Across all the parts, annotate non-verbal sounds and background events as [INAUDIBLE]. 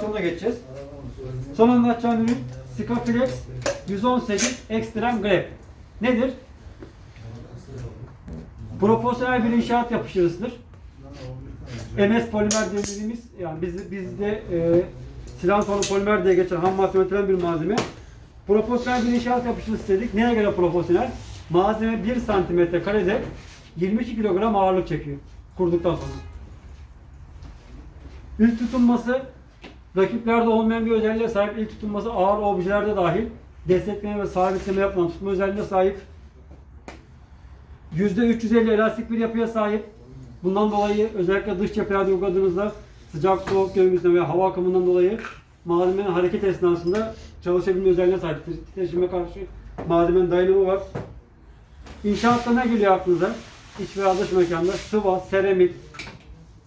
Sonuna geçeceğiz. Son anlatacağım ürün Sikaflex 118 Extreme Grip. Nedir? Profesyonel bir inşaat yapıştırıcısıdır. MS polimer dediğimiz yani biz, bizde e, silansolu polimer diye geçen ham madde üretilen bir malzeme. Profesyonel bir inşaat yapıştırıcısı dedik. Neye göre profesyonel? Malzeme 1 santimetre karede 22 kilogram ağırlık çekiyor kurduktan sonra. İlk tutunması rakiplerde olmayan bir özelliğe sahip. İlk tutunması ağır objelerde dahil destekleme ve sabitleme yapılan tutma özelliğine sahip. %350 elastik bir yapıya sahip. Bundan dolayı özellikle dış cephede uyguladığınızda sıcak soğuk döngüsüne veya hava akımından dolayı malzemenin hareket esnasında çalışabilme özelliğine sahip. Titreşime karşı malzemenin dayanımı var. İnşaatta ne geliyor aklınıza? İç veya dış mekanda sıva, seramik,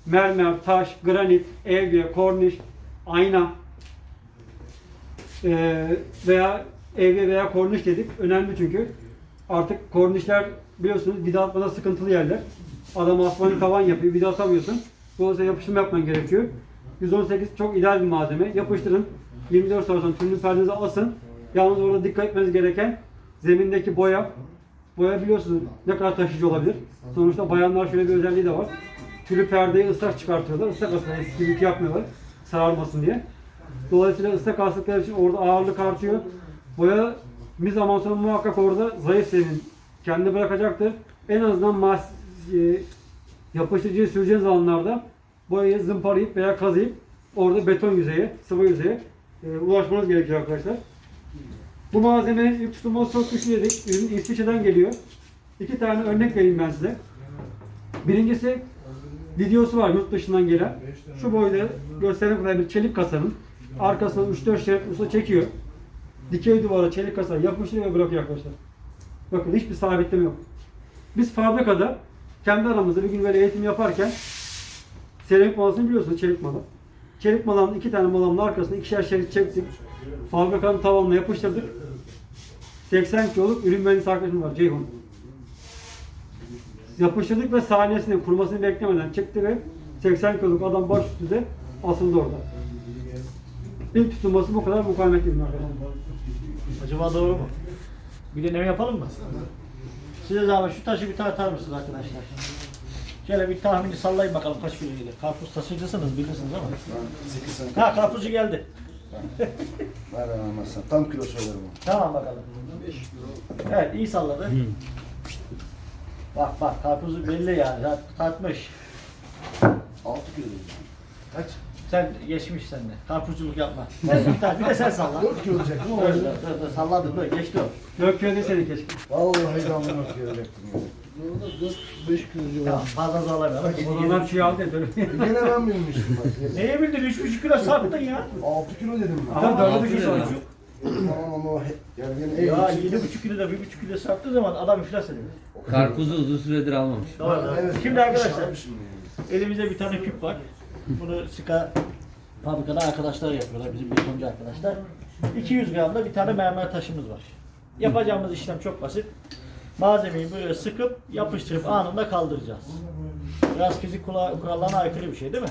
mermer, taş, granit, evye, korniş, ayna eee, veya evye veya korniş dedik. Önemli çünkü. Artık kornişler biliyorsunuz vida atmada sıkıntılı yerler. Adam asfaltı tavan yapıyor, vida atamıyorsun. Dolayısıyla yapıştırma yapman gerekiyor. 118 çok ideal bir malzeme. Yapıştırın. 24 saat sonra tümlü perdenize asın. Yalnız orada dikkat etmeniz gereken zemindeki boya. Boya biliyorsunuz ne kadar taşıyıcı olabilir. Sonuçta bayanlar şöyle bir özelliği de var. Tülü perdeyi ıslak çıkartıyorlar. Islak aslında eski yapmıyorlar. Sararmasın diye. Dolayısıyla ıslak astıkları için orada ağırlık artıyor. Boya bir zaman sonra muhakkak orada zayıf senin kendini bırakacaktır. En azından mas e, yapıştırıcıyı süreceğiniz alanlarda boyayı zımparayıp veya kazıyıp orada beton yüzeye, sıvı yüzeye e, ulaşmanız gerekiyor arkadaşlar. Bu malzemenin ilk tutulması çok güçlü dedik. Ürün İsviçre'den geliyor. İki tane örnek vereyim ben size. Birincisi videosu var yurt dışından gelen. Şu boyda gösteren kadar bir çelik kasanın arkasına 3-4 şerit usta çekiyor. Dikey duvara çelik kasa yapıştırıyor ve bırakıyor arkadaşlar. Bakın hiçbir sabitleme yok. Biz fabrikada kendi aramızda bir gün böyle eğitim yaparken seramik malasını biliyorsunuz çelik mala. Çelik malanın iki tane malanın arkasına ikişer şerit çektik. Fabrikanın tavanına yapıştırdık. 80 kiloluk ürün mühendisi arkadaşım var Ceyhun. Yapıştırdık ve saniyesini kurumasını beklemeden çıktı ve 80 kiloluk adam baş üstünde asıldı orada. İlk tutulması bu kadar mukavemetli bir arkadaşlar. Acaba doğru mu? Bir deneme yapalım mı? Size zahmet şu taşı bir tartar mısınız arkadaşlar? Şöyle bir tahmini sallayın bakalım kaç kilo gelir. Karpuz taşıyıcısınız bilirsiniz ama. Sekizsene Ha karpuzcu geldi. [LAUGHS] Ver anlamazsan. Tam kilo söylerim. Tamam bakalım. Evet iyi salladı. Bak bak karpuzu belli yani. Zaten Tartmış. 6 kilo. Kaç? Sen geçmiş sende. Karpuzculuk yapma. [LAUGHS] bir, tane- bir de sen salla. 4 kilo olacak? Dur, dur, dur, dur, salladım dur geçti o. Dört kilo deseydi keşke. Vallahi ben 4 kilo olacaktım ya. 5 kilo Tamam fazla zorlamayalım. O zaman şey aldı ya. böyle. Gene ben bilmiştim bak. Neye bildin? Üç buçuk kilo sarttın ya. 6 kilo dedim ben. Adam dördü altı kilo kilo. Tamam ama yani Ya yedi buçuk kilo da bir buçuk kilo sarttığı zaman adam iflas ediyor. Karpuzu uzun süredir almamış. Doğru. Evet, Şimdi arkadaşlar elimizde bir tane küp var. Bunu Sika fabrikada arkadaşlar yapıyorlar. Bizim betoncu arkadaşlar. 200 gramda bir tane mermer taşımız var. Yapacağımız işlem çok basit. Malzemeyi böyle sıkıp yapıştırıp anında kaldıracağız. Biraz fizik kula- kurallarına aykırı bir şey değil mi?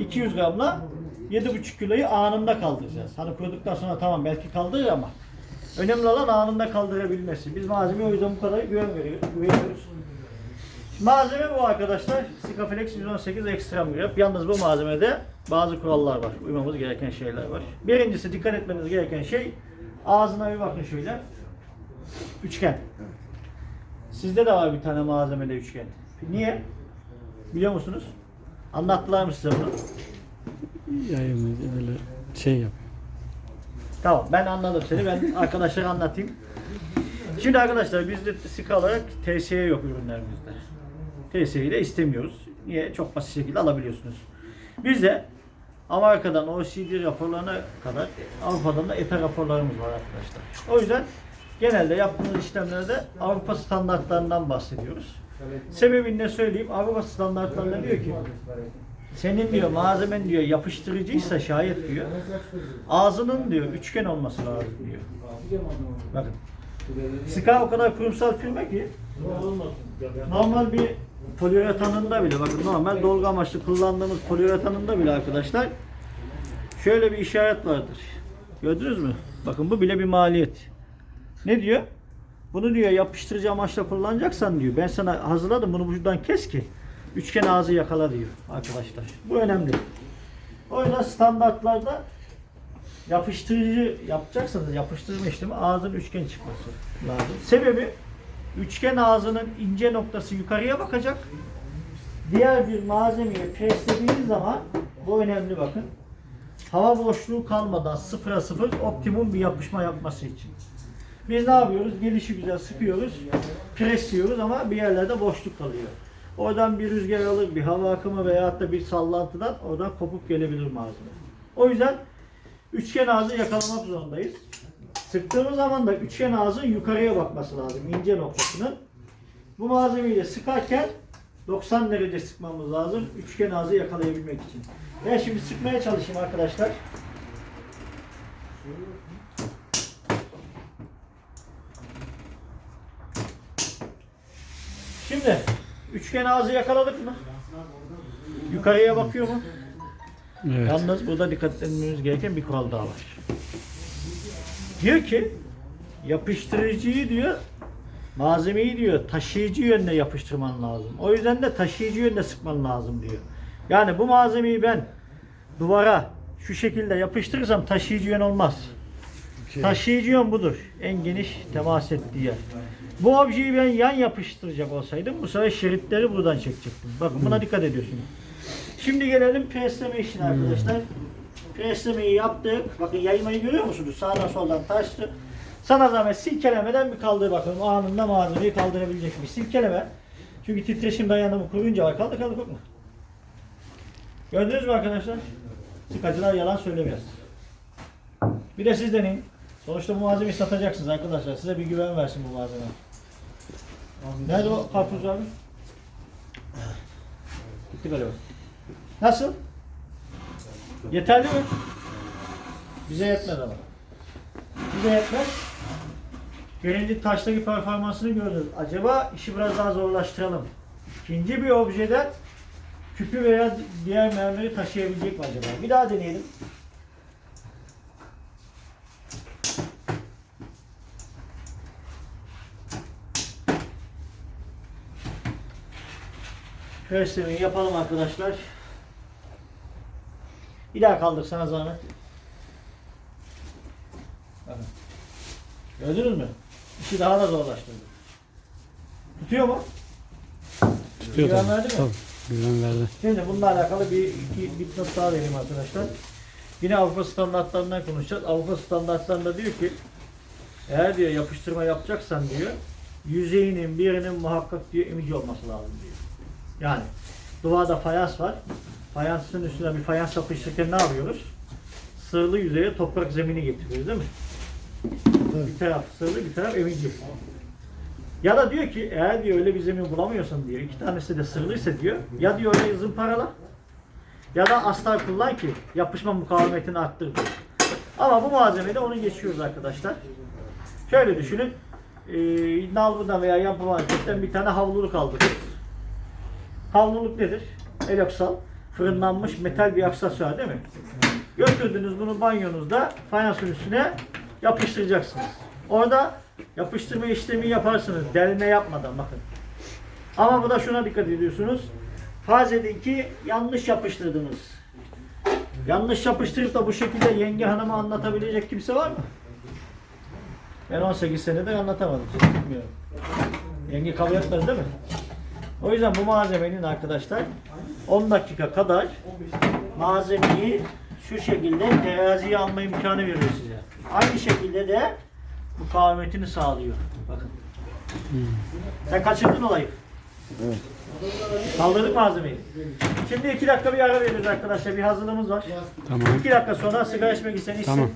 200 gramla 7,5 kiloyu anında kaldıracağız. Hani kuruduktan sonra tamam belki kaldırır ama önemli olan anında kaldırabilmesi. Biz malzemeye o yüzden bu kadar güven veriyoruz. Malzeme bu arkadaşlar. Sikaflex 118 Extreme Grip. Yalnız bu malzemede bazı kurallar var. Uymamız gereken şeyler var. Birincisi dikkat etmeniz gereken şey ağzına bir bakın şöyle. Üçgen. Sizde de var bir tane malzemede üçgen. Niye? Biliyor musunuz? Anlattılar mı size bunu? Yayın öyle şey yapıyor. Tamam ben anladım seni. Ben arkadaşlara anlatayım. Şimdi arkadaşlar bizde sika olarak TSE yok ürünlerimizde. TSE'yi de istemiyoruz. Niye? Çok basit şekilde alabiliyorsunuz. Bizde Amerika'dan OECD raporlarına kadar Avrupa'dan da ETA raporlarımız var arkadaşlar. O yüzden genelde yaptığımız işlemlerde Avrupa standartlarından bahsediyoruz. Sebebini ne söyleyeyim? Avrupa standartlarında diyor ki senin diyor malzemen diyor yapıştırıcıysa şayet diyor ağzının diyor üçgen olması lazım diyor. Bakın. Ska o kadar kurumsal firma ki normal bir poliüretanında bile bakın normal dolgu amaçlı kullandığımız poliüretanında bile arkadaşlar Şöyle bir işaret vardır. Gördünüz mü? Bakın bu bile bir maliyet. Ne diyor? Bunu diyor yapıştırıcı amaçla kullanacaksan diyor. Ben sana hazırladım bunu buradan kes ki üçgen ağzı yakala diyor arkadaşlar. Bu önemli. Yüzden standartlarda yapıştırıcı yapacaksanız yapıştırma işlemi ağzın üçgen çıkması lazım. Sebebi üçgen ağzının ince noktası yukarıya bakacak. Diğer bir malzemeyi preslediğiniz zaman bu önemli bakın. Hava boşluğu kalmadan sıfıra sıfır optimum bir yapışma yapması için. Biz ne yapıyoruz? Gelişi güzel sıkıyoruz, presliyoruz ama bir yerlerde boşluk kalıyor. Oradan bir rüzgar alır, bir hava akımı veyahut da bir sallantıdan oradan kopup gelebilir malzeme. O yüzden üçgen ağzı yakalamak zorundayız. Sıktığımız zaman da üçgen ağzın yukarıya bakması lazım, ince noktasının. Bu malzemeyi de sıkarken 90 derece sıkmamız lazım üçgen ağzı yakalayabilmek için. Ben şimdi sıkmaya çalışayım arkadaşlar. Şimdi üçgen ağzı yakaladık mı? Yukarıya bakıyor mu? Evet. Yalnız burada dikkat etmemiz gereken bir kural daha var. Diyor ki yapıştırıcıyı diyor malzemeyi diyor taşıyıcı yönde yapıştırman lazım. O yüzden de taşıyıcı yönde sıkman lazım diyor. Yani bu malzemeyi ben duvara şu şekilde yapıştırırsam taşıyıcı yön olmaz. Taşıyıcı yön budur. En geniş temas ettiği yer. Bu objeyi ben yan yapıştıracak olsaydım bu sefer şeritleri buradan çekecektim. Bakın buna dikkat ediyorsunuz. Şimdi gelelim presleme işine arkadaşlar. Preslemeyi yaptık. Bakın yaymayı görüyor musunuz? Sağdan soldan taştı. Sana zahmet silkelemeden bir kaldır bakalım. Anında malzemeyi kaldırabilecek mi? Silkeleme. Çünkü titreşim dayanımı kurunca var. Kaldır kaldır korkma. Gördünüz mü arkadaşlar? Sıkacılar yalan söylemiyor. Bir de siz deneyin. Sonuçta bu malzemeyi satacaksınız arkadaşlar. Size bir güven versin bu malzeme. Nerede o karpuz abi? Gitti galiba. Nasıl? Yeterli mi? Bize yetmez ama. Bize yetmez. Birinci taştaki performansını gördük. Acaba işi biraz daha zorlaştıralım. İkinci bir objeden küpü veya diğer mermeri taşıyabilecek mi acaba? Bir daha deneyelim. Preslemeyi yapalım arkadaşlar. Bir daha kaldır sana zahmet. Gördünüz mü? İşi daha da zorlaştırdı. Tutuyor mu? Tutuyor Güven verdi mi? Tabii. Güven verdi. Şimdi bununla alakalı bir iki bir not daha vereyim arkadaşlar. Yine Avrupa standartlarından konuşacağız. Avrupa standartlarında diyor ki eğer diyor yapıştırma yapacaksan diyor yüzeyinin birinin muhakkak diyor emici olması lazım diyor. Yani duvarda fayans var. Fayansın üstüne bir fayans yapıştırırken ne yapıyoruz? Sığırlı yüzeye toprak zemini getiriyoruz değil mi? Bir taraf sığırlı bir taraf emici. Ya da diyor ki eğer diyor öyle bir zemin bulamıyorsan diyor iki tanesi de sırlıysa diyor ya diyor orayı zımparala ya da astar kullan ki yapışma mukavemetini arttır diyor. Ama bu malzemede onu geçiyoruz arkadaşlar. Şöyle düşünün. E, nalburdan veya yapı marketten bir tane havluluk aldık. Havluluk nedir? Eloksal. Fırınlanmış metal bir aksesuar değil mi? Götürdünüz bunu banyonuzda fayansın üstüne yapıştıracaksınız. Orada yapıştırma işlemi yaparsınız. Delme yapmadan bakın. Ama bu da şuna dikkat ediyorsunuz. Edin ki yanlış yapıştırdınız. Yanlış yapıştırıp da bu şekilde yenge hanıma anlatabilecek kimse var mı? Ben 18 senedir anlatamadım. Bilmiyorum. Yenge kabul etmez değil mi? O yüzden bu malzemenin arkadaşlar 10 dakika kadar malzemeyi şu şekilde teraziye alma imkanı veriyor size. Aynı şekilde de mukavemetini sağlıyor. Bakın. Sen kaçırdın olayı. Evet. Kaldırdık malzemeyi. Şimdi iki dakika bir ara veriyoruz arkadaşlar. Bir hazırlığımız var. Tamam. İki dakika sonra sigara içmek isteyen içsin. Tamam.